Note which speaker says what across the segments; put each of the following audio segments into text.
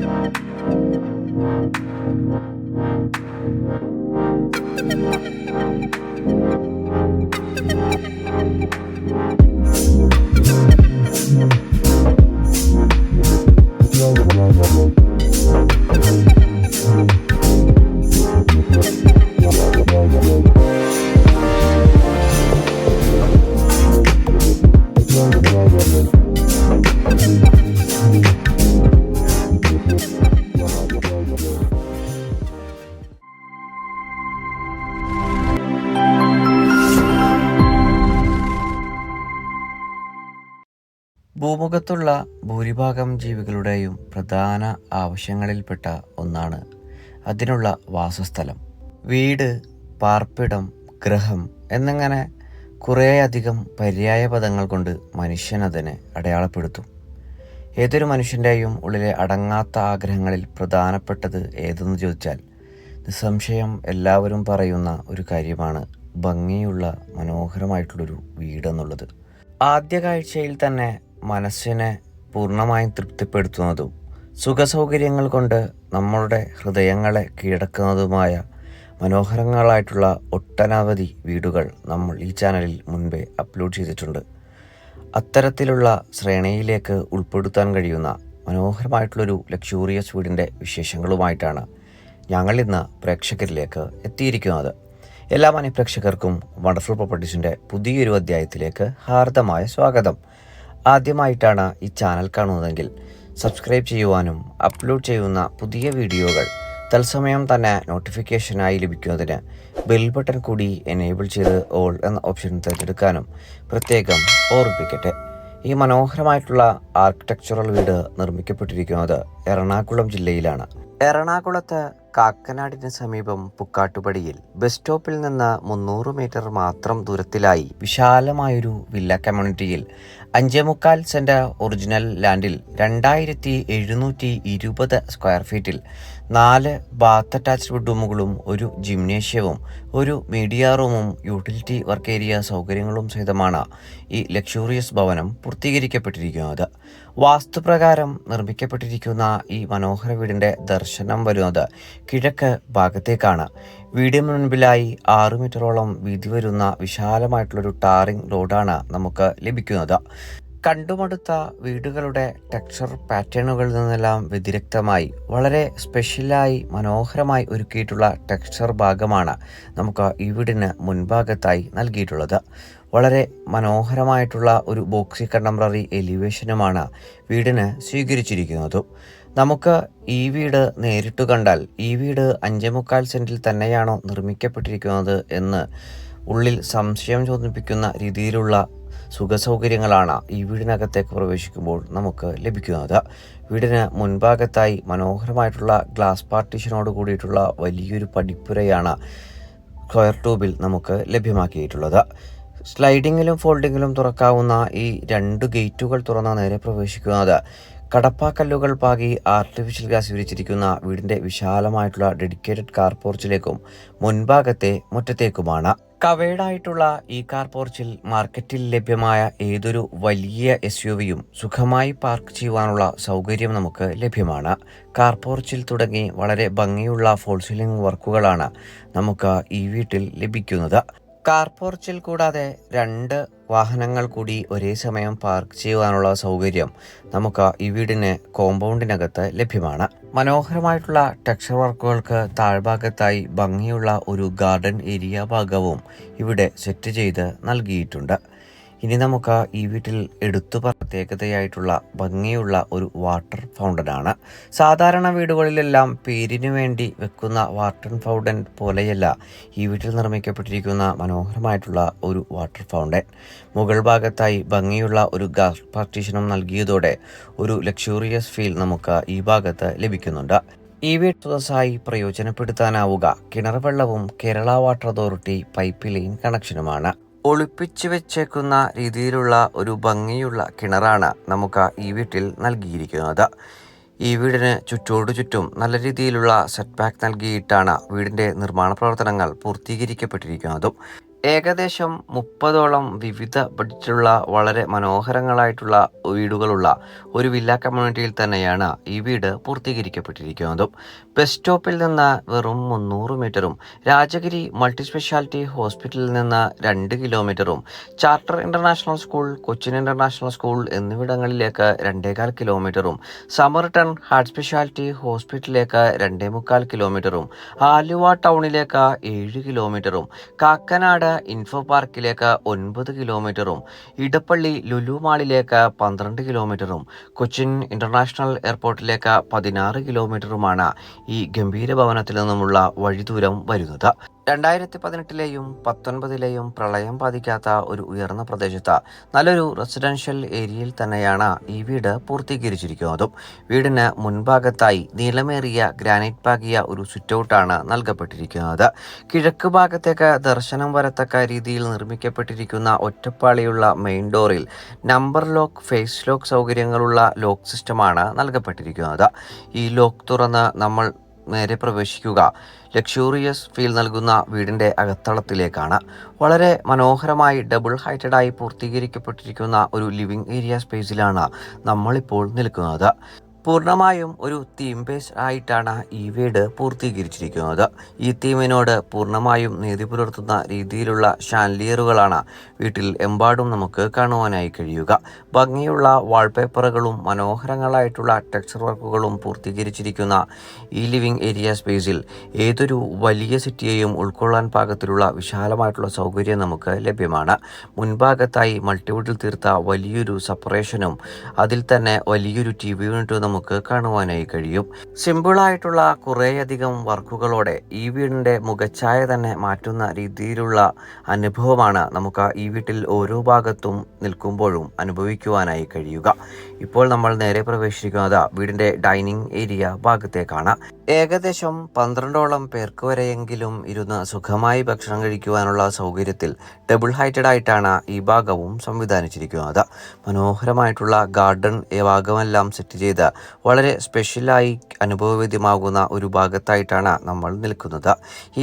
Speaker 1: Thank you. ഭൂമുഖത്തുള്ള ഭൂരിഭാഗം ജീവികളുടെയും പ്രധാന ആവശ്യങ്ങളിൽപ്പെട്ട ഒന്നാണ് അതിനുള്ള വാസസ്ഥലം. വീട് പാർപ്പിടം ഗ്രഹം എന്നിങ്ങനെ കുറേയധികം പര്യായ പദങ്ങൾ കൊണ്ട് മനുഷ്യൻ അതിനെ അടയാളപ്പെടുത്തും. ഏതൊരു മനുഷ്യന്റെയും ഉള്ളിലെ അടങ്ങാത്ത ആഗ്രഹങ്ങളിൽ പ്രധാനപ്പെട്ടത് ഏതെന്ന് ചോദിച്ചാൽ നിസ്സംശയം എല്ലാവരും പറയുന്ന ഒരു കാര്യമാണ് ഭംഗിയുള്ള മനോഹരമായിട്ടുള്ളൊരു വീടെന്നുള്ളത്. ആദ്യ കാഴ്ചയിൽ തന്നെ മനസ്സിനെ പൂർണമായും തൃപ്തിപ്പെടുത്തുന്നതും സുഖസൗകര്യങ്ങൾ കൊണ്ട് നമ്മളുടെ ഹൃദയങ്ങളെ കീഴടക്കുന്നതുമായ മനോഹരങ്ങളായിട്ടുള്ള ഒട്ടനവധി വീടുകൾ നമ്മൾ ഈ ചാനലിൽ മുൻപേ അപ്ലോഡ് ചെയ്തിട്ടുണ്ട്. അത്തരത്തിലുള്ള ശ്രേണിയിലേക്ക് ഉൾപ്പെടുത്താൻ കഴിയുന്ന മനോഹരമായിട്ടുള്ളൊരു ലക്ഷൂറിയസ് വീടിന്റെ വിശേഷങ്ങളുമായിട്ടാണ് ഞങ്ങൾ ഇന്ന് പ്രേക്ഷകരിലേക്ക് എത്തിയിരിക്കുന്നത്. എല്ലാ മാന്യ പ്രേക്ഷകർക്കും വണ്ടർഫുൾ പ്രോപ്പർട്ടീസിന്റെ പുതിയൊരു അധ്യായത്തിലേക്ക് ഹാർദമായ സ്വാഗതം. ആദ്യമായിട്ടാണ് ഈ ചാനൽ കാണുന്നതെങ്കിൽ സബ്സ്ക്രൈബ് ചെയ്യുവാനും അപ്ലോഡ് ചെയ്യുന്ന പുതിയ വീഡിയോകൾ തത്സമയം തന്നെ നോട്ടിഫിക്കേഷനായി ലഭിക്കുന്നതിന് ബെൽ ബട്ടൺ കൂടി എനേബിൾ ചെയ്ത് ഓൾ എന്ന ഓപ്ഷൻ തിരഞ്ഞെടുക്കാനും പ്രത്യേകം ഓർമ്മിപ്പിക്കട്ടെ. ഈ മനോഹരമായിട്ടുള്ള ആർക്കിടെക്ചറൽ വീട് നിർമ്മിക്കപ്പെട്ടിരിക്കുന്നത് എറണാകുളം ജില്ലയിലാണ്. എറണാകുളത്ത് കാക്കനാടിന് സമീപം പുക്കാട്ടുപടിയിൽ ബസ് സ്റ്റോപ്പിൽ നിന്ന് മുന്നൂറ് മീറ്റർ മാത്രം ദൂരത്തിലായി വിശാലമായൊരു വില്ല കമ്മ്യൂണിറ്റിയിൽ അഞ്ചേ മുക്കാൽ സെന്റ് ഒറിജിനൽ ലാൻഡിൽ രണ്ടായിരത്തി എഴുന്നൂറ്റി ഇരുപത് സ്ക്വയർ ഫീറ്റിൽ നാല് ബാത്ത് അറ്റാച്ച്ഡ് റൂമുകളും ഒരു ജിംനേഷ്യവും ഒരു മീഡിയ റൂമും യൂട്ടിലിറ്റി വർക്ക് ഏരിയ സൗകര്യങ്ങളും സഹിതമാണ് ഈ ലക്ഷൂറിയസ് ഭവനം പൂർത്തീകരിക്കപ്പെട്ടിരിക്കുന്നത്. വാസ്തുപ്രകാരം നിർമ്മിക്കപ്പെട്ടിരിക്കുന്ന ഈ മനോഹര വീടിന്റെ ദർശനം വരുന്നത് കിഴക്ക് ഭാഗത്തേക്കാണ്. വീടിന് മുൻപിലായി ആറു മീറ്ററോളം വീതി വരുന്ന വിശാലമായിട്ടുള്ളൊരു ടാറിംഗ് റോഡാണ് നമുക്ക് ലഭിക്കുന്നത്. കണ്ടുമടുത്ത വീടുകളുടെ ടെക്സ്ചർ പാറ്റേണുകളിൽ നിന്നെല്ലാം വ്യതിരക്തമായി വളരെ സ്പെഷ്യലായി മനോഹരമായി ഒരുക്കിയിട്ടുള്ള ടെക്സ്ചർ ഭാഗമാണ് നമുക്ക് ഈ വീടിന് മുൻഭാഗത്തായി നൽകിയിട്ടുള്ളത്. വളരെ മനോഹരമായിട്ടുള്ള ഒരു ബോക്സി കണ്ടംപററി എലിവേഷനുമാണ് വീടിന് സ്വീകരിച്ചിരിക്കുന്നത്. നമുക്ക് ഈ വീട് നേരിട്ട് കണ്ടാൽ ഈ വീട് അഞ്ചേ മുക്കാൽ സെന്റിൽ തന്നെയാണോ നിർമ്മിക്കപ്പെട്ടിരിക്കുന്നത് എന്ന് ഉള്ളിൽ സംശയം ചോദിപ്പിക്കുന്ന രീതിയിലുള്ള സുഖസൗകര്യങ്ങളാണ് ഈ വീടിനകത്തേക്ക് പ്രവേശിക്കുമ്പോൾ നമുക്ക് ലഭിക്കുന്നത്. വീടിന് മുൻഭാഗത്തായി മനോഹരമായിട്ടുള്ള ഗ്ലാസ് പാർട്ടീഷനോട് കൂടിയിട്ടുള്ള വലിയൊരു പടിപ്പുരയാണ് സ്ക്വയർ ട്യൂബിൽ നമുക്ക് ലഭ്യമാക്കിയിട്ടുള്ളത്. സ്ലൈഡിങ്ങിലും ഫോൾഡിങ്ങിലും തുറക്കാവുന്ന ഈ രണ്ട് ഗേറ്റുകൾ തുറന്ന നേരെ പ്രവേശിക്കുന്നത്. കടപ്പാക്കല്ലുകൾ പാകി ആർട്ടിഫിഷ്യൽ ഗ്യാസ് വിരിച്ചിരിക്കുന്ന വീടിന്റെ വിശാലമായിട്ടുള്ള ഡെഡിക്കേറ്റഡ് കാർ പോർച്ചിലേക്കും മുൻഭാഗത്തെ മുറ്റത്തേക്കുമാണ്. കവേഡായിട്ടുള്ള ഈ കാർ പോർച്ചിൽ മാർക്കറ്റിൽ ലഭ്യമായ ഏതൊരു വലിയ എസ് യു വിയും സുഖമായി പാർക്ക് ചെയ്യുവാനുള്ള സൗകര്യം നമുക്ക് ലഭ്യമാണ്. കാർ പോർച്ചിൽ തുടങ്ങി വളരെ ഭംഗിയുള്ള ഫോൾ സീലിംഗ് വർക്കുകളാണ് നമുക്ക് ഈ വീട്ടിൽ ലഭിക്കുന്നത്. കാർ പോർച്ചിൽ കൂടാതെ രണ്ട് വാഹനങ്ങൾ കൂടി ഒരേ സമയം പാർക്ക് ചെയ്യുവാനുള്ള സൗകര്യം നമുക്ക് ഈ വീടിന് കോമ്പൗണ്ടിനകത്ത് ലഭ്യമാണ്. മനോഹരമായിട്ടുള്ള ടെക്സ്ചർ വർക്കുകൾക്ക് താഴ്ഭാഗത്തായി ഭംഗിയുള്ള ഒരു ഗാർഡൻ ഏരിയ ഭാഗവും ഇവിടെ സെറ്റ് ചെയ്ത് നൽകിയിട്ടുണ്ട്. ഇനി നമുക്ക് ഈ വീട്ടിൽ എടുത്തു പ്രത്യേകതയായിട്ടുള്ള ഭംഗിയുള്ള ഒരു വാട്ടർ ഫൗണ്ടൻ ആണ് സാധാരണ വീടുകളിലെല്ലാം പേരിന് വേണ്ടി വെക്കുന്ന വാട്ടർ ഫൗണ്ടൻ പോലെയല്ല ഈ വീട്ടിൽ നിർമ്മിക്കപ്പെട്ടിരിക്കുന്ന മനോഹരമായിട്ടുള്ള ഒരു വാട്ടർ ഫൗണ്ടൻ. മുകൾ ഭാഗത്തായി ഭംഗിയുള്ള ഒരു ഗ്ലാസ് പാർട്ടീഷനും നൽകിയതോടെ ഒരു ലക്ഷൂറിയസ് ഫീൽ നമുക്ക് ഈ ഭാഗത്ത് ലഭിക്കുന്നുണ്ട്. ഈ വീട് ദിവസമായി പ്രയോജനപ്പെടുത്താനാവുക. കിണർ വെള്ളവും Kerala water authority pipe line കണക്ഷനുമാണ്. ഒളിപ്പിച്ചു വെച്ചേക്കുന്ന രീതിയിലുള്ള ഒരു ഭംഗിയുള്ള കിണറാണ് നമുക്ക് ഈ വീട്ടിൽ നൽകിയിരിക്കുന്നത്. ഈ വീടിന് ചുറ്റോടു ചുറ്റും നല്ല രീതിയിലുള്ള സെറ്റ് ബാക്ക് നൽകിയിട്ടാണ് വീടിന്റെ നിർമ്മാണ പ്രവർത്തനങ്ങൾ പൂർത്തീകരിക്കപ്പെട്ടിരിക്കുന്നതും. ഏകദേശം മുപ്പതോളം വിവിധ ബഡ്ജറ്റുള്ള വളരെ മനോഹരങ്ങളായിട്ടുള്ള വീടുകളുള്ള ഒരു വില്ല കമ്മ്യൂണിറ്റിയിൽ തന്നെയാണ് ഈ വീട് പൂർത്തീകരിക്കപ്പെട്ടിരിക്കുന്നതും. ബസ് സ്റ്റോപ്പിൽ നിന്ന് വെറും മുന്നൂറ് മീറ്ററും രാജഗിരി മൾട്ടി സ്പെഷ്യാലിറ്റി ഹോസ്പിറ്റലിൽ നിന്ന് രണ്ട് കിലോമീറ്ററും charter international school Cochin international school എന്നിവിടങ്ങളിലേക്ക് രണ്ടേകാൽ കിലോമീറ്ററും സമർ ടൺ ഹാർട്ട് സ്പെഷ്യാലിറ്റി ഹോസ്പിറ്റലിലേക്ക് രണ്ടേ മുക്കാൽ കിലോമീറ്ററും ആലുവ ടൗണിലേക്ക് ഏഴ് കിലോമീറ്ററും കാക്കനാട് ഇൻഫോ പാർക്കിലേക്ക് ഒൻപത് കിലോമീറ്ററും ഇടപ്പള്ളി ലുലു മാളിലേക്ക് പന്ത്രണ്ട് കിലോമീറ്ററും കൊച്ചിൻ ഇന്റർനാഷണൽ എയർപോർട്ടിലേക്ക് പതിനാറ് കിലോമീറ്ററുമാണ് ഈ ഗംഭീര ഭവനത്തിൽ നിന്നുമുള്ള വഴിദൂരം വരുന്നത്. രണ്ടായിരത്തി പതിനെട്ടിലെയും പത്തൊൻപതിലെയും പ്രളയം ബാധിക്കാത്ത ഒരു ഉയർന്ന പ്രദേശത്ത് നല്ലൊരു റെസിഡൻഷ്യൽ ഏരിയയിൽ തന്നെയാണ് ഈ വീട് പൂർത്തീകരിച്ചിരിക്കുന്നതും. വീടിന് മുൻഭാഗത്തായി നീളമേറിയ ഗ്രാനൈറ്റ് പാകിയ ഒരു സിറ്റൗട്ടാണ് നൽകപ്പെട്ടിരിക്കുന്നത്. കിഴക്ക് ഭാഗത്തേക്ക് ദർശനം വരത്തക്ക രീതിയിൽ നിർമ്മിക്കപ്പെട്ടിരിക്കുന്ന ഒറ്റപ്പാളിയുള്ള മെയിൻ ഡോറിൽ നമ്പർ ലോക്ക് ഫേസ് ലോക്ക് സൗകര്യങ്ങളുള്ള ലോക്ക് സിസ്റ്റമാണ് നൽകപ്പെട്ടിരിക്കുന്നത്. ഈ ലോക്ക് തുറന്ന് നമ്മൾ നേരെ പ്രവേശിക്കുക. ലക്ഷൂറിയസ് ഫീൽ നൽകുന്ന വീടിന്റെ അകത്തളത്തിലേക്കാണ്. വളരെ മനോഹരമായി ഡബിൾ ഹൈറ്റഡായി പൂർത്തീകരിക്കപ്പെട്ടിരിക്കുന്ന ഒരു ലിവിംഗ് ഏരിയ സ്പേസിലാണ് നമ്മളിപ്പോൾ നിൽക്കുന്നത്. പൂർണമായും ഒരു തീം ബേസ് ആയിട്ടാണ് ഈ വീട് പൂർത്തീകരിച്ചിരിക്കുന്നത്. ഈ തീമിനോട് പൂർണമായും നീതി പുലർത്തുന്ന രീതിയിലുള്ള ഷാൻലിയറുകളാണ് വീട്ടിൽ എമ്പാടും നമുക്ക് കാണുവാനായി കഴിയുക. ഭംഗിയുള്ള വാൾപേപ്പറുകളും മനോഹരങ്ങളായിട്ടുള്ള ടെക്സ്ചർ വർക്കുകളും പൂർത്തീകരിച്ചിരിക്കുന്ന ഈ ലിവിംഗ് ഏരിയ സ്പേസിൽ ഏതൊരു വലിയ സിറ്റിയെയും ഉൾക്കൊള്ളാൻ പാകത്തിലുള്ള വിശാലമായിട്ടുള്ള സൗകര്യം നമുക്ക് ലഭ്യമാണ്. മുൻഭാഗത്തായി മൾട്ടിവുഡിൽ തീർത്ത വലിയൊരു സെപ്പറേഷനും അതിൽ തന്നെ വലിയൊരു ടി വി യൂണിറ്റ് നമുക്ക് കാണുവാനായി കഴിയും. സിമ്പിളായിട്ടുള്ള കുറേയധികം വർക്കുകളോടെ ഈ വീടിന്റെ മുഖച്ഛായ തന്നെ മാറ്റുന്ന രീതിയിലുള്ള അനുഭവമാണ് നമുക്ക് ഈ വീട്ടിൽ ഓരോ ഭാഗത്തും നിൽക്കുമ്പോഴും അനുഭവിക്കുവാനായി കഴിയുക. ഇപ്പോൾ നമ്മൾ നേരെ പ്രവേശിക്കുന്നത് വീടിന്റെ ഡൈനിങ് ഏരിയ ഭാഗത്തേക്കാണ്. ഏകദേശം പന്ത്രണ്ടോളം പേർക്ക് വരെയെങ്കിലും ഇരുന്ന് സുഖമായി ഭക്ഷണം കഴിക്കുവാനുള്ള സൗകര്യത്തിൽ ഡബിൾ ഹൈറ്റഡ് ആയിട്ടാണ് ഈ ഭാഗവും സംവിധാനിച്ചിരിക്കുന്നത്. മനോഹരമായിട്ടുള്ള ഗാർഡൻ ഈ ഭാഗമെല്ലാം സെറ്റ് ചെയ്ത് വളരെ സ്പെഷ്യലായി അനുഭവവേദ്യമാകുന്ന ഒരു ഭാഗത്തായിട്ടാണ് നമ്മൾ നിൽക്കുന്നത്.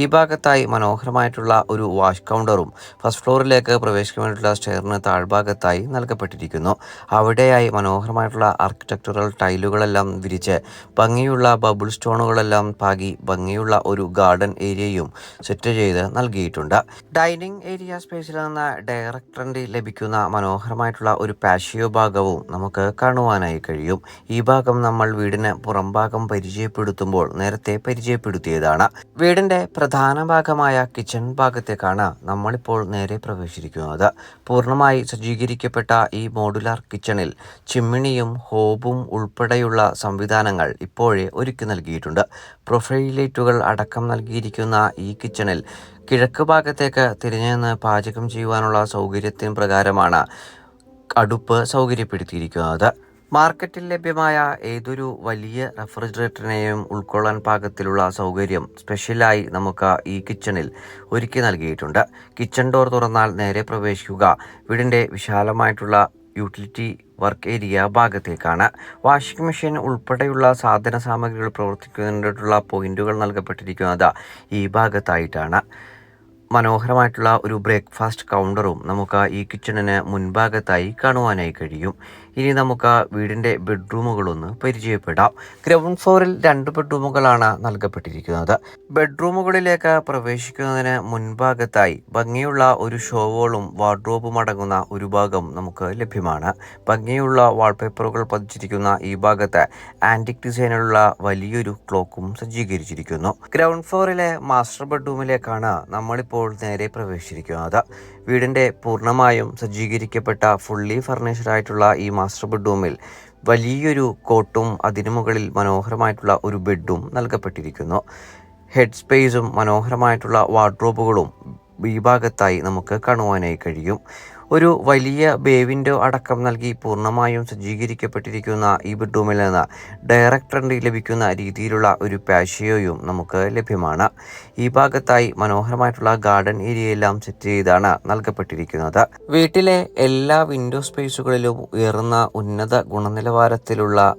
Speaker 1: ഈ ഭാഗത്തായി മനോഹരമായിട്ടുള്ള ഒരു വാഷ് കൗണ്ടറും ഫസ്റ്റ് ഫ്ലോറിലേക്ക് പ്രവേശിക്കാൻ വേണ്ടിയിട്ടുള്ള സ്റ്റെയറിന് താഴ്ഭാഗത്തായി നൽകപ്പെട്ടിരിക്കുന്നു. അവിടെയായി മനോഹരമായിട്ടുള്ള ആർക്കിടെക്ചറൽ ടൈലുകളെല്ലാം വിരിച്ച് ഭംഗിയുള്ള ബബിൾ സ്റ്റോണുകളെല്ലാം പാകി ഭംഗിയുള്ള ഒരു ഗാർഡൻ ഏരിയയും സെറ്റ് ചെയ്ത് നൽകിയിട്ടുണ്ട്. ഡൈനിങ് ഏരിയ സ്പേസിൽ നിന്ന് ഡയറക്ടറിന്റെ ലഭിക്കുന്ന മനോഹരമായിട്ടുള്ള ഒരു പാഷിയോ ഭാഗവും നമുക്ക് കാണുവാനായി കഴിയും. ഈ ഭാഗം നമ്മൾ വീടിന് പുറംഭാഗം പരിചയപ്പെടുത്തുമ്പോൾ നേരത്തെ പരിചയപ്പെടുത്തിയതാണ്. വീടിന്റെ പ്രധാന ഭാഗമായ കിച്ചൺ ഭാഗത്തേക്കാണ് നമ്മളിപ്പോൾ നേരെ പ്രവേശിക്കുന്നത് പൂർണമായി സജ്ജീകരിക്കപ്പെട്ട ഈ മോഡുലാർ കിച്ചണിൽ ചിമ്മിണിയും ഹോബും ഉൾപ്പെടെയുള്ള സംവിധാനങ്ങൾ ഇപ്പോഴേ ഒരുക്കി നൽകിയിട്ടുണ്ട്. പ്രൊഫൈൽ ലൈറ്റുകൾ അടക്കം നൽകിയിരിക്കുന്ന ഈ കിച്ചണിൽ കിഴക്ക് ഭാഗത്തേക്ക് തിരിഞ്ഞു പാചകം ചെയ്യുവാനുള്ള സൗകര്യത്തിന് പ്രകാരമാണ് അടുപ്പ് സൗകര്യപ്പെടുത്തിയിരിക്കുന്നത്. മാർക്കറ്റിൽ ലഭ്യമായ ഏതൊരു വലിയ റെഫ്രിജറേറ്ററിനെയും ഉൾക്കൊള്ളാൻ പാകത്തിലുള്ള സൗകര്യം സ്പെഷ്യലായി നമുക്ക് ഈ കിച്ചണിൽ ഒരുക്കി നൽകിയിട്ടുണ്ട്. കിച്ചൺ ഡോർ തുറന്നാൽ നേരെ പ്രവേശിക്കുക. വീടിന്റെ വിശാലമായിട്ടുള്ള യൂട്ടിലിറ്റി വർക്ക് ഏരിയ ഭാഗത്തേക്കാണ്. വാഷിംഗ് മെഷീൻ ഉൾപ്പെടെയുള്ള സാധന സാമഗ്രികൾ പ്രവർത്തിക്കുന്നതിനുള്ള പോയിന്റുകൾ നൽകപ്പെട്ടിരിക്കുന്നത് ഈ ഭാഗത്തായിട്ടാണ്. മനോഹരമായിട്ടുള്ള ഒരു ബ്രേക്ക്ഫാസ്റ്റ് കൗണ്ടറും നമുക്ക് ഈ കിച്ചണിന് മുൻഭാഗത്തായി കാണുവാനായി കഴിയും. ഇനി നമുക്ക് ആ വീടിന്റെ ബെഡ്റൂമുകളൊന്ന് പരിചയപ്പെടാം. ഗ്രൗണ്ട് ഫ്ലോറിൽ രണ്ട് ബെഡ്റൂമുകളാണ് നൽകപ്പെട്ടിരിക്കുന്നത്. ബെഡ്റൂമുകളിലേക്ക് പ്രവേശിക്കുന്നതിന് മുൻഭാഗത്തായി ഭംഗിയുള്ള ഒരു ഷോവോളും വാർഡ്രോബും അടങ്ങുന്ന ഒരു ഭാഗം നമുക്ക് ലഭ്യമാണ്. ഭംഗിയുള്ള വാൾപേപ്പറുകൾ പതിച്ചിരിക്കുന്ന ഈ ഭാഗത്ത് ആന്റിക് ഡിസൈനിലുള്ള വലിയൊരു ക്ലോക്കും സജ്ജീകരിച്ചിരിക്കുന്നു. ഗ്രൗണ്ട് ഫ്ലോറിലെ മാസ്റ്റർ ബെഡ്റൂമിലേക്കാണ് നമ്മളിപ്പോൾ നേരെ പ്രവേശിച്ചിരിക്കുന്നത് വീടിന്റെ പൂർണമായും സജ്ജീകരിക്കപ്പെട്ട ഫുള്ളി ഫർണിഷ്ഡ് ആയിട്ടുള്ള ഈ മാസ്റ്റർ ബെഡ്റൂമിൽ വലിയൊരു കോട്ടും അതിനു മുകളിൽ മനോഹരമായിട്ടുള്ള ഒരു ബെഡും നൽകപ്പെട്ടിരിക്കുന്നു. ഹെഡ് സ്പേസും മനോഹരമായിട്ടുള്ള വാർഡ്രോബുകളും ഈ ഭാഗത്തായി നമുക്ക് കാണുവാനായി കഴിയും. ഒരു വലിയ ബേ അടക്കം നൽകി പൂർണമായും സജ്ജീകരിക്കപ്പെട്ടിരിക്കുന്ന ഈ ബെഡ്റൂമിൽ നിന്ന് ഡയറക്ടറിന്റെ ലഭിക്കുന്ന രീതിയിലുള്ള ഒരു പാഷിയോയും നമുക്ക് ലഭ്യമാണ്. ഈ ഭാഗത്തായി മനോഹരമായിട്ടുള്ള ഗാർഡൻ ഏരിയയെല്ലാം സെറ്റ് ചെയ്താണ് നൽകപ്പെട്ടിരിക്കുന്നത്. വീട്ടിലെ എല്ലാ വിൻഡോ സ്പേസുകളിലും ഉയർന്ന ഉന്നത ഗുണനിലവാരത്തിലുള്ള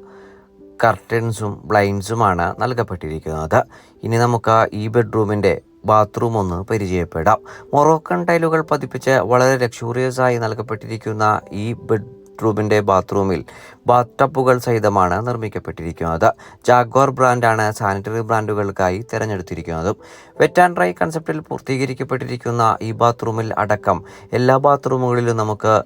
Speaker 1: കർട്ടൻസും ബ്ലൈൻസുമാണ് നൽകപ്പെട്ടിരിക്കുന്നത്. ഇനി നമുക്ക് ഈ ബെഡ്റൂമിന്റെ ബാത്റൂം ഒന്ന് പരിചയപ്പെടാം. മൊറോക്കൻ ടൈലുകൾ പതിപ്പിച്ച് വളരെ ലക്ഷൂറിയസ് ആയി നൽകപ്പെട്ടിരിക്കുന്ന ഈ ബെഡ് ബെഡ്റൂമിന്റെ ബാത്റൂമിൽ ബാത്ത് ടപ്പുകൾ സഹിതമാണ് നിർമ്മിക്കപ്പെട്ടിരിക്കുന്നത്. ജാഗ്വാർ ബ്രാൻഡാണ് സാനിറ്ററി ബ്രാൻഡുകൾക്കായി തിരഞ്ഞെടുത്തിരിക്കുന്നത്. വെറ്റ് ആൻഡ് ഡ്രൈ കൺസെപ്റ്റിൽ പൂർത്തീകരിക്കപ്പെട്ടിരിക്കുന്ന ഈ ബാത്റൂമിൽ അടക്കം എല്ലാ ബാത്റൂമുകളിലും നമുക്ക്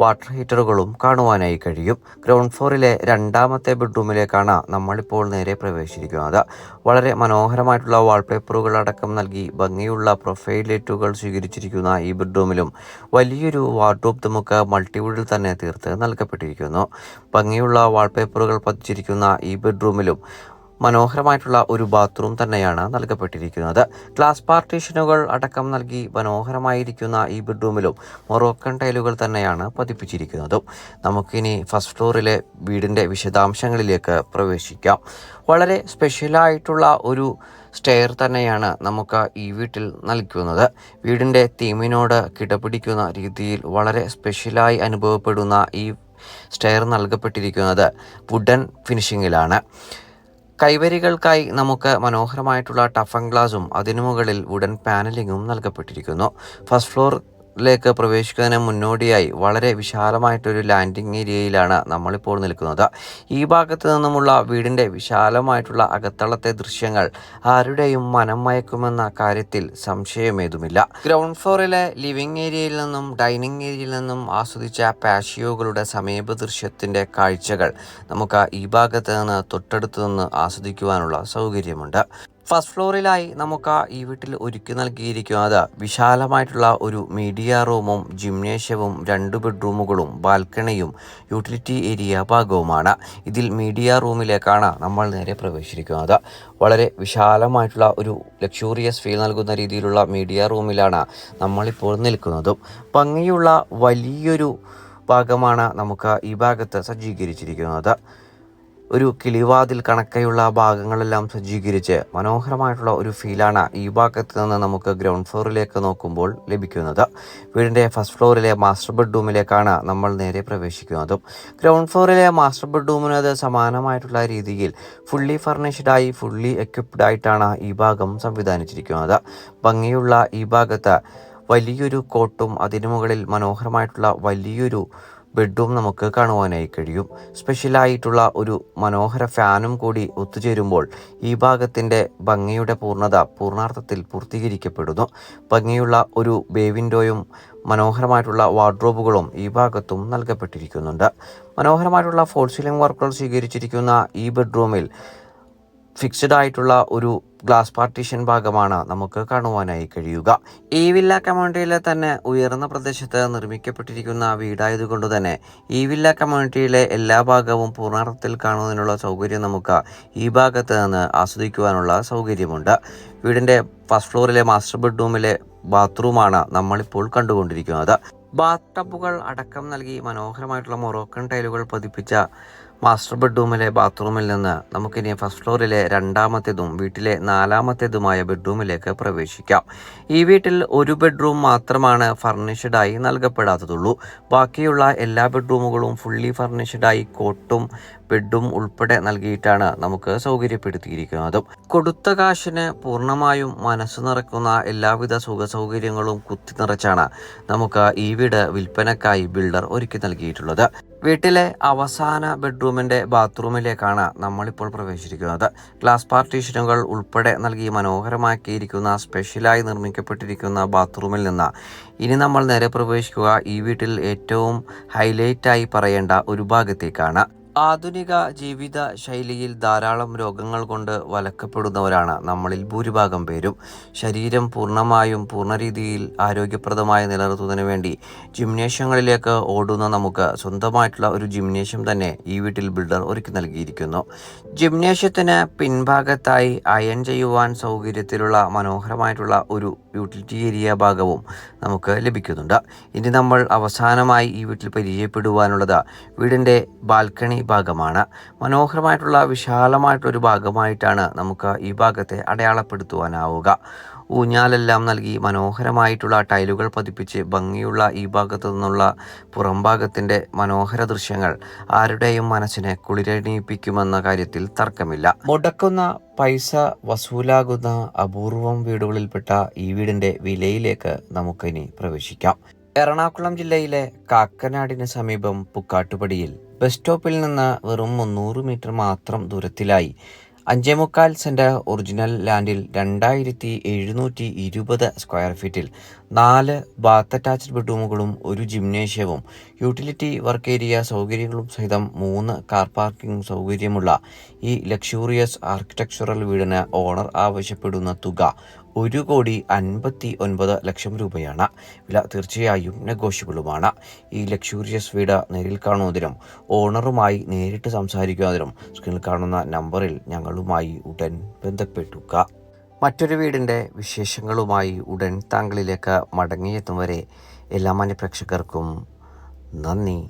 Speaker 1: വാട്ടർ ഹീറ്ററുകളും കാണുവാനായി കഴിയും. ഗ്രൗണ്ട് ഫ്ലോറിലെ രണ്ടാമത്തെ ബെഡ്റൂമിലേക്കാണ് നമ്മളിപ്പോൾ നേരെ പ്രവേശിച്ചിരിക്കുന്നത്. വളരെ മനോഹരമായിട്ടുള്ള വാൾപേപ്പറുകൾ അടക്കം നൽകി ഭംഗിയുള്ള പ്രൊഫൈൽ ലൈറ്റുകൾ സ്വീകരിച്ചിരിക്കുന്ന ഈ ബെഡ്റൂമിലും വലിയൊരു വാർഡ്രോബ് നമുക്ക് മൾട്ടിവുഡിൽ തന്നെ തീർത്ത് നൽകപ്പെട്ടിരിക്കുന്നു. ഭംഗിയുള്ള വാൾപേപ്പറുകൾ പതിച്ചിരിക്കുന്ന ഈ ബെഡ്റൂമിലും മനോഹരമായിട്ടുള്ള ഒരു ബാത്റൂം തന്നെയാണ് നൽകപ്പെട്ടിരിക്കുന്നത്. ഗ്ലാസ് പാർട്ടീഷനുകൾ അടക്കം നൽകി മനോഹരമായിരിക്കുന്ന ഈ ബെഡ്റൂമിലും മൊറോക്കൻ ടൈലുകൾ തന്നെയാണ് പതിപ്പിച്ചിരിക്കുന്നതും. നമുക്കിനി ഫസ്റ്റ് ഫ്ലോറിലെ വീടിന്റെ വിശദാംശങ്ങളിലേക്ക് പ്രവേശിക്കാം. വളരെ സ്പെഷ്യലായിട്ടുള്ള ഒരു സ്റ്റെയർ തന്നെയാണ് നമുക്ക് ഈ വീട്ടിൽ നൽകുന്നത്. വീടിന്റെ തീമിനോട് കിടപിടിക്കുന്ന രീതിയിൽ വളരെ സ്പെഷ്യലായി അനുഭവപ്പെടുന്ന ഈ സ്റ്റെയർ നൽകപ്പെട്ടിരിക്കുന്നത് വുഡൻ ഫിനിഷിങ്ങിലാണ് കൈവരികൾക്കായി നമുക്ക് മനോഹരമായിട്ടുള്ള ടഫൻ ഗ്ലാസും അതിനു മുകളിൽ വുഡൻ പാനലിങ്ങും നൽകപ്പെട്ടിരിക്കുന്നു. ഫസ്റ്റ് ഫ്ലോർ ലേക്ക് പ്രവേശിക്കുന്നതിന് മുന്നോടിയായി വളരെ വിശാലമായിട്ടൊരു ലാൻഡിംഗ് ഏരിയയിലാണ് നമ്മളിപ്പോൾ നിൽക്കുന്നത്. ഈ ഭാഗത്ത് നിന്നുമുള്ള വീടിന്റെ വിശാലമായിട്ടുള്ള അകത്തളത്തെ ദൃശ്യങ്ങൾ ആരുടെയും മനം മയക്കുമെന്ന കാര്യത്തിൽ സംശയമേതുമില്ല. ഗ്രൗണ്ട് ഫ്ലോറിലെ ലിവിംഗ് ഏരിയയിൽ നിന്നും ഡൈനിങ് ഏരിയയിൽ നിന്നും ആസ്വദിച്ച പാഷിയോകളുടെ സമീപ ദൃശ്യത്തിന്റെ കാഴ്ചകൾ നമുക്ക് ഈ ഭാഗത്ത് നിന്ന് തൊട്ടടുത്ത് നിന്ന് ആസ്വദിക്കുവാനുള്ള സൗകര്യമുണ്ട്. ഫസ്റ്റ് ഫ്ലോറിലായി നമുക്ക് ഈ വീട്ടിൽ ഒരുക്കി നൽകിയിരിക്കുന്നത് വിശാലമായിട്ടുള്ള ഒരു മീഡിയ റൂമും ജിംനേഷ്യവും രണ്ട് ബെഡ്റൂമുകളും ബാൽക്കണിയും യൂട്ടിലിറ്റി ഏരിയ ഭാഗവുമാണ്. ഇതിൽ മീഡിയ റൂമിലേക്കാണ് നമ്മൾ നേരെ പ്രവേശിച്ചിരിക്കുന്നത്. വളരെ വിശാലമായിട്ടുള്ള ഒരു ലക്ഷൂറിയസ് ഫീൽ നൽകുന്ന രീതിയിലുള്ള മീഡിയ റൂമിലാണ് നമ്മളിപ്പോൾ നിൽക്കുന്നതും. ഭംഗിയുള്ള വലിയൊരു ഭാഗമാണ് നമുക്ക് ഈ ഭാഗത്ത് സജ്ജീകരിച്ചിരിക്കുന്നത്. ഒരു കിളിവാതിൽ കണക്കെയുള്ള ഭാഗങ്ങളെല്ലാം സജ്ജീകരിച്ച് മനോഹരമായിട്ടുള്ള ഒരു ഫീലാണ് ഈ ഭാഗത്ത് നിന്ന് നമുക്ക് ഗ്രൗണ്ട് ഫ്ലോറിലേക്ക് നോക്കുമ്പോൾ ലഭിക്കുന്നത്. വീടിന്റെ ഫസ്റ്റ് ഫ്ലോറിലെ മാസ്റ്റർ ബെഡ്റൂമിലേക്കാണ് നമ്മൾ നേരെ പ്രവേശിക്കുന്നതും. ഗ്രൗണ്ട് ഫ്ലോറിലെ മാസ്റ്റർ ബെഡ്റൂമിന് അത് സമാനമായിട്ടുള്ള രീതിയിൽ ഫുള്ളി ഫർണിഷ്ഡായി ഫുള്ളി എക്വിപ്ഡ് ആയിട്ടാണ് ഈ ഭാഗം സംവിധാനിച്ചിരിക്കുന്നത്. ഭംഗിയുള്ള ഈ ഭാഗത്ത് വലിയൊരു കോട്ടും അതിനു മുകളിൽ മനോഹരമായിട്ടുള്ള വലിയൊരു ബെഡും നമുക്ക് കാണുവാനായി കഴിയും. സ്പെഷ്യലായിട്ടുള്ള ഒരു മനോഹര ഫാനും കൂടി ഒത്തുചേരുമ്പോൾ ഈ ഭാഗത്തിന്റെ ഭംഗിയുടെ പൂർണത പൂർണാർത്ഥത്തിൽ പൂർത്തീകരിക്കപ്പെടുന്നു. ഭംഗിയുള്ള ഒരു ബേ വിൻഡോയും മനോഹരമായിട്ടുള്ള വാർഡ്രോബുകളും ഈ ഭാഗത്തും നൽകപ്പെട്ടിരിക്കുന്നുണ്ട്. മനോഹരമായിട്ടുള്ള ഫോൾ സീലിംഗ് വർക്കുകൾ സ്വീകരിച്ചിരിക്കുന്ന ഈ ബെഡ്റൂമിൽ ഫിക്സഡ് ആയിട്ടുള്ള ഒരു ഗ്ലാസ് പാർട്ടീഷൻ ഭാഗമാണ് നമുക്ക് കാണുവാനായി കഴിയുക. ഈ വില്ല കമ്മ്യൂണിറ്റിയിലെ തന്നെ ഉയർന്ന പ്രദേശത്ത് നിർമ്മിക്കപ്പെട്ടിരിക്കുന്ന വീടായതുകൊണ്ട് തന്നെ ഈ വില്ല കമ്മ്യൂണിറ്റിയിലെ എല്ലാ ഭാഗവും പൂർണാർത്ഥത്തിൽ കാണുന്നതിനുള്ള സൗകര്യം നമുക്ക് ഈ ഭാഗത്ത് നിന്ന് ആസ്വദിക്കുവാനുള്ള സൗകര്യമുണ്ട്. വീടിന്റെ ഫസ്റ്റ് ഫ്ലോറിലെ മാസ്റ്റർ ബെഡ്റൂമിലെ ബാത്റൂമാണ് നമ്മളിപ്പോൾ കണ്ടുകൊണ്ടിരിക്കുന്നത്. ബാത്ത് ടബുകൾ അടക്കം നൽകി മനോഹരമായിട്ടുള്ള മൊറോക്കൻ ടൈലുകൾ പതിപ്പിച്ച മാസ്റ്റർ ബെഡ്റൂമിലെ ബാത്റൂമിൽ നിന്ന് നമുക്കിനി ഫസ്റ്റ് ഫ്ലോറിലെ രണ്ടാമത്തേതും വീട്ടിലെ നാലാമത്തേതുമായ ബെഡ്റൂമിലേക്ക് പ്രവേശിക്കാം. ഈ വീട്ടിൽ ഒരു ബെഡ്റൂം മാത്രമാണ് ഫർണിഷ്ഡായി നൽകപ്പെടാത്തതുള്ളൂ. ബാക്കിയുള്ള എല്ലാ ബെഡ്റൂമുകളും ഫുള്ളി ഫർണിഷ്ഡായി കോട്ടും ബെഡും ഉൾപ്പെടെ നൽകിയിട്ടാണ് നമുക്ക് സൗകര്യപ്പെടുത്തിയിരിക്കുന്നതും. കൊടുത്ത കാശിന് പൂർണമായും മനസ്സ് നിറക്കുന്ന എല്ലാവിധ സുഖ സൗകര്യങ്ങളും കുത്തി നിറച്ചാണ് നമുക്ക് ഈ വീട് വിൽപ്പനക്കായി ബിൽഡർ ഒരുക്കി നൽകിയിട്ടുള്ളത്. വീട്ടിലെ അവസാന ബെഡ്റൂമിന്റെ ബാത്റൂമിലേക്കാണ് നമ്മളിപ്പോൾ പ്രവേശിച്ചിരിക്കുന്നത്. ഗ്ലാസ് പാർട്ടീഷനുകൾ ഉൾപ്പെടെ നൽകി മനോഹരമാക്കിയിരിക്കുന്ന സ്പെഷ്യലായി നിർമ്മിക്കപ്പെട്ടിരിക്കുന്ന ബാത്റൂമിൽ നിന്ന് ഇനി നമ്മൾ നേരെ പ്രവേശിക്കുക ഈ വീട്ടിൽ ഏറ്റവും ഹൈലൈറ്റായി പറയേണ്ട ഒരു ഭാഗത്തേക്കാണ്. ആധുനിക ജീവിത ശൈലിയിൽ ധാരാളം രോഗങ്ങൾ കൊണ്ട് വലക്കപ്പെടുന്നവരാണ് നമ്മളിൽ ഭൂരിഭാഗം പേരും. ശരീരം പൂർണമായും പൂർണ രീതിയിൽ ആരോഗ്യപ്രദമായി നിലനിർത്തുന്നതിന് വേണ്ടി ജിംനേഷ്യങ്ങളിലേക്ക് ഓടുന്ന നമുക്ക് സ്വന്തമായിട്ടുള്ള ഒരു ജിംനേഷ്യം തന്നെ ഈ വീട്ടിൽ ബിൽഡർ ഒരുക്കി നൽകിയിരിക്കുന്നു. ജിംനേഷ്യത്തിന് പിൻഭാഗത്തായി അയൺ ചെയ്യുവാൻ സൗകര്യത്തിലുള്ള മനോഹരമായിട്ടുള്ള ഒരു യൂട്ടിലിറ്റി ഏരിയ ഭാഗവും നമുക്ക് ലഭിക്കുന്നുണ്ട്. ഇനി നമ്മൾ അവസാനമായി ഈ വീട്ടിൽ പരിചയപ്പെടുവാനുള്ളത് വീടിന്റെ ബാൽക്കണി ഭാഗമാണ്. മനോഹരമായിട്ടുള്ള വിശാലമായിട്ടുള്ളൊരു ഭാഗമായിട്ടാണ് നമുക്ക് ഈ ഭാഗത്തെ അടയാളപ്പെടുത്തുവാനാവുക. ഊഞ്ഞാലെല്ലാം നൽകി മനോഹരമായിട്ടുള്ള ടൈലുകൾ പതിപ്പിച്ച് ഭംഗിയുള്ള ഈ ഭാഗത്തു നിന്നുള്ള പുറംഭാഗത്തിന്റെ മനോഹര ദൃശ്യങ്ങൾ ആരുടെയും മനസ്സിനെ കുളിരണിയിപ്പിക്കുമെന്ന കാര്യത്തിൽ തർക്കമില്ല. മുടക്കുന്ന പൈസ വസൂലാകുന്ന അപൂർവം വീടുകളിൽപ്പെട്ട ഈ വീടിന്റെ വിലയിലേക്ക് നമുക്കിനി പ്രവേശിക്കാം. എറണാകുളം ജില്ലയിലെ കാക്കനാടിന് സമീപം പുക്കാട്ടുപടിയിൽ ബസ് സ്റ്റോപ്പിൽ നിന്ന് വെറും മുന്നൂറ് മീറ്റർ മാത്രം ദൂരത്തിലായി അഞ്ചേമുക്കാൽ സെന്റ് ഒറിജിനൽ ലാൻഡിൽ രണ്ടായിരത്തി എഴുന്നൂറ്റി ഇരുപത് സ്ക്വയർ ഫീറ്റിൽ നാല് ബാത്ത് അറ്റാച്ച്ഡ് ബെഡ്റൂമുകളും ഒരു ജിംനേഷ്യവും യൂട്ടിലിറ്റി വർക്ക് ഏരിയ സൗകര്യങ്ങളും സഹിതം മൂന്ന് കാർ പാർക്കിംഗ് സൗകര്യമുള്ള ഈ ലക്ഷൂറിയസ് ആർക്കിടെക്ചറൽ വീടിന് ഓണർ ആവശ്യപ്പെടുന്ന തുക ഒരു കോടി അൻപത്തി ഒൻപത് ലക്ഷം രൂപയാണ്. വില തീർച്ചയായും നെഗോഷ്യബിളുമാണ്. ഈ ലക്ഷൂറിയസ് വീട് നേരിൽ കാണുന്നതിനും ഓണറുമായി നേരിട്ട് സംസാരിക്കുന്നതിനും സ്ക്രീനിൽ കാണുന്ന നമ്പറിൽ ഞങ്ങളുമായി ഉടൻ ബന്ധപ്പെട്ടുക. മറ്റൊരു വീടിന്റെ വിശേഷങ്ങളുമായി ഉടൻ താങ്കളിലേക്ക് മടങ്ങിയെത്തും വരെ എല്ലാ മാന്യ പ്രേക്ഷകർക്കും നന്ദി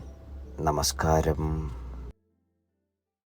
Speaker 1: നമസ്കാരം.